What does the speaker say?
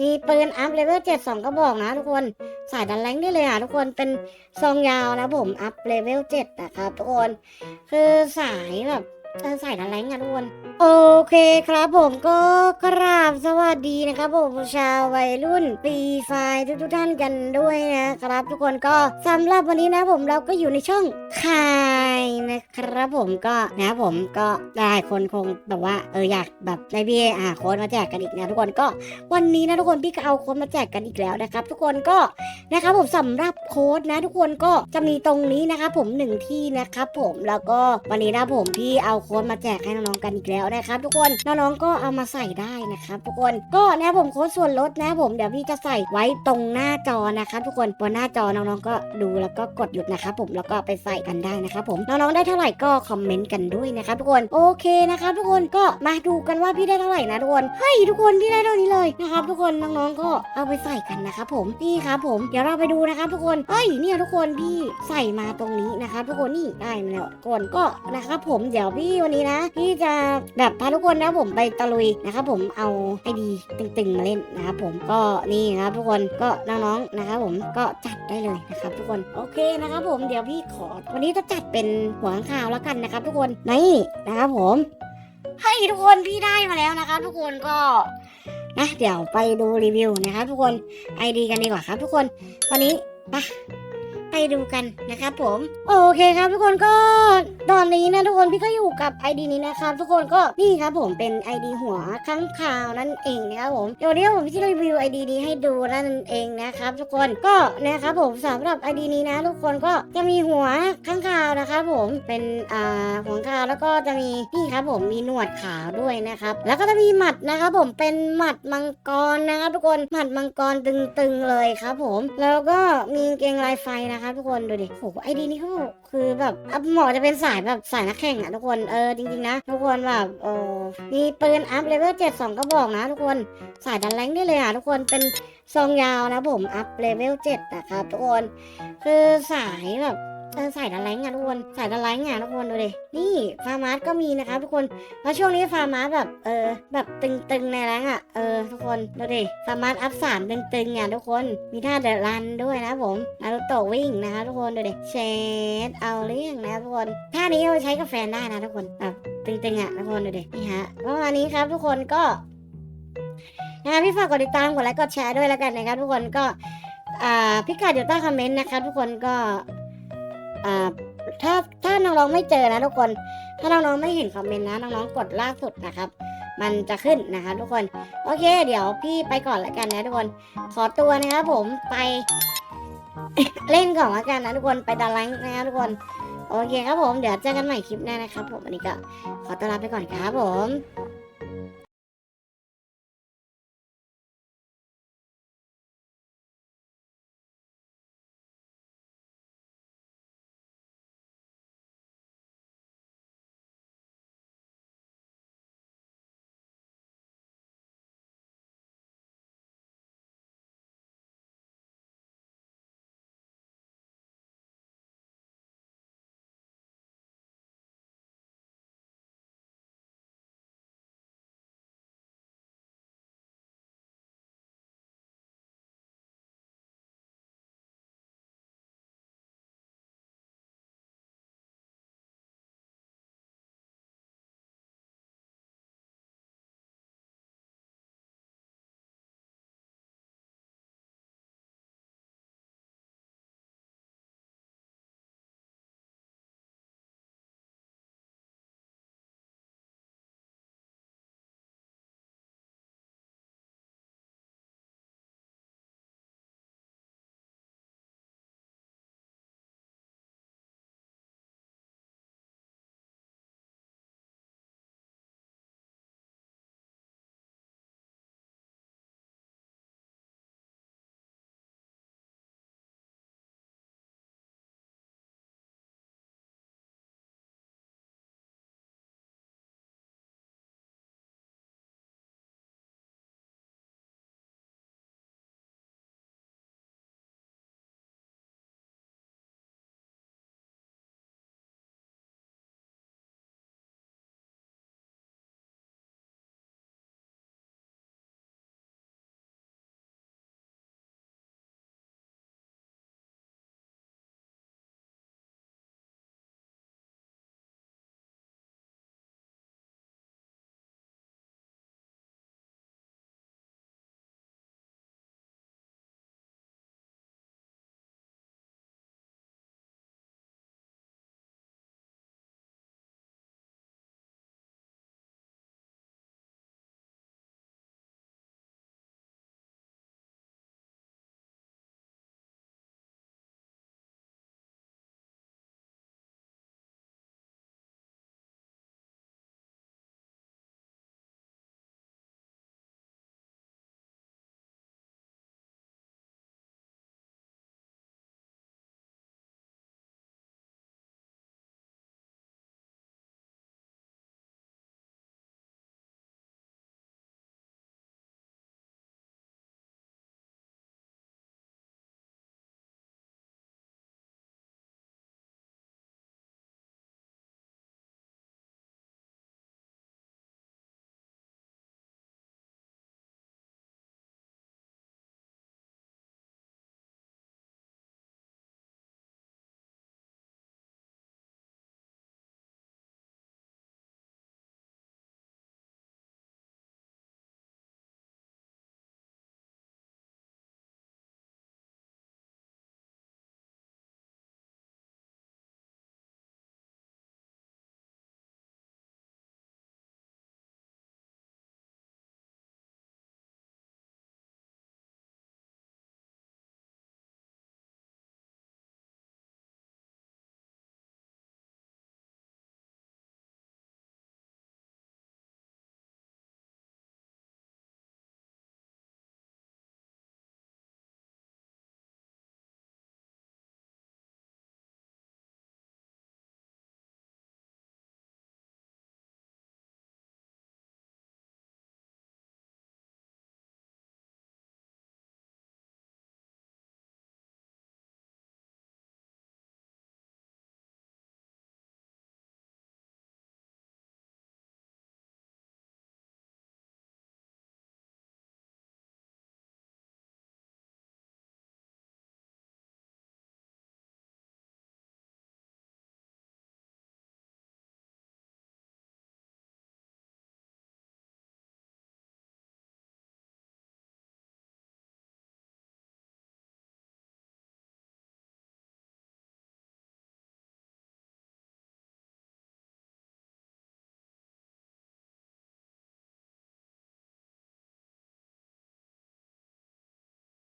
มีปืนอัพเลเวลเจ็ดสองกระบอกนะทุกคนสายดันแรงได้เลยอะทุกคนเป็นซองยาวนะผมอัพเลเวลเจ็ดนะครับทุกคน คือสายแบบสายดันแรงอะทุกคนโอเคครับผมก็กราบสวัสดีนะครับผมชาววัยรุ่นปีไฟทุกทุกท่านกันด้วยนะครับ ทุกคนก็สำหรับวันนี้นะผมเราก็อยู่ในช่องคายนะครับผมก็นะผมก็หลายคนคงแบบว่าเอออยากแบบได้พี่อ่าโค้ดมาแจกกันอีกนะทุกคนก็วันนี้นะทุกคนพี่ก็เอาโค้ดมาแจกกันอีกแล้วนะครับ ทุกคนก็นะครับผมสำหรับโค้ดนะ ทุกคนก็จะมีตรงนี้นะครับผมหนึ่งที่นะครับผมแล้วก็วันนี้นะผมพี่เอาโค้ดมาแจกให้น้องๆกันอีกแล้วนะครับทุกคนน้องๆก็เอามาใส่ได้นะครับทุกคนก็นะผมโค้ดส่วนลดนะผมเดี๋ยวพี่จะใส่ไว้ตรงหน้าจอนะครับทุกคนบนหน้าจอน้องๆก็ดูแล้วก็กดหยุดนะครับผมแล้วก็ไปใส่กันได้นะครับผมน้องๆได้เท่าไหร่ก็คอมเมนต์กันด้วยนะครับทุกคนโอเคนะครับทุกคนก็มาดูกันว่าพี่ได้เท่าไหร่นะทุกคนเฮ้ยทุกคนพี่ได้เท่านี้เลยนะครับทุกคนน้องๆก็เอาไปใส่กันนะครับผมนี่ครับผมเดี๋ยวเราไปดูนะครับทุกคนเฮ้ยเนี่ยทุกคนพี่ใส่มาตรงนี้นะครับทุกคนนี่ได้มาแล้วทุกคนก็นะครับผมเดี๋ยวพี่วันนี้นะพี่จะแบบพาทุกคนนะผมไปตะลุยนะครับผมเอาไอดีตึงๆมาเล่นนะครับผมก็นี่นะครับทุกคนก็น้องๆนะครับผมก็จัดได้เลยนะครับทุกคนโอเคนะครับผมเดี๋ยวพี่ขอ วันนี้จะจัดเป็นหัวข่าวแล้วกันนะครับ ทุกคนนี่นะครับผมให้ทุกคนพี่ได้มาแล้วนะครับ ทุกคนก็นะเดี๋ยวไปดูรีวิวนะครับ ทุกคนไอดีกันดีกว่าครับ ทุกคนวันนี้ไป ไปดูกันนะครับผม โอเคครับทุกคนก็ตอนนี้นะทุกคนพี่ก็อยู่กับไอดีนี้นะครับทุกคนก็นี่ครับผมเป็นไอดีหัวข้างข่าวนั่นเองนะครับผมเดี๋ยววันนี้ผมจะรีวิวไอดีนี้ให้ดูนั่นเองนะครับ ทุกคนก็นะครับผมสำหรับไอดีนี้นะ ทุกคนก็จะมีหัวข้างข่าวนะครับผมเป็นอ่าหัวข่าวแล้วก็จะมีนี่ครับผมมีหนวดขาวด้วยนะครับ แล้วก็จะมีหมัดนะครับผมเป็นหมัดมังกรนะครับทุกคนหมัดมังกรตึงๆเลยครับผม แล้วก็มีเกงลายไฟนะครับทุกคนดูดิโหไอดีนี้เขาบอกคือแบบอะเหมาะจะเป็นสายแบบสายนักแข่งอะทุกคนเออจริงๆนะ ทุกคนแบบโอ้มีปืนอัพเลเวลเจ็ดสองกระบอกนะ ทุกคนสายดันแรงได้เลยอะทุกคนเป็นซองยาวนะผมอัพเลเวลเจ็ดนะครับทุกคนคือสายแบบ เออสายดันแรงอะทุกคนใสายดันแรงอะทุกคนดูดินี่ฟาร์มาร์ก็มีนะครับทุกคนแล้วช่วงนี้ฟาร์มาร์แบบเออแบบตึงๆในแรงอะเออทุกคนดูดิฟาร์มาร์อัพสามตึงๆอะทุกคนมีท่าเดรันด้วยนะผมนารุโตะวิ่งนะคะทุกคนดูดิเชดเอาเรื่องนะทุกคนท่านี้เอาใช้กับแฟนได้นะทุกคนแบบตึงๆอะทุกคนดูดินี่ฮะประมาณนี้ครับทุกคนก็นะคะพี่ฝากกดติดตามกดไลค์กดแชร์ด้วยแล้วกันนะครับทุกคนก็อ่าพิกัดอยู่ใต้คอมเมนต์นะครับทุกคนก็ อ่าถ้าถ้าน้องๆไม่เจอนะทุกคน ถ้าน้องๆไม่เห็นคอมเมนต์นะน้องๆกดล่าสุดนะครับ มันจะขึ้นนะคะทุกคน โอเค เดี๋ยวพี่ไปก่อนล้วกันนะทุกคน ขอตัวนะครับผมไปเล่นก่อนล้วกันนะทุกคนไปดารังนะครับทุกคนโอเคครับผมเดี๋ยวเจอกันใหม่คลิปหน้านะครับผมวันนี้ก็ขอตัวลาไปก่อนครับผม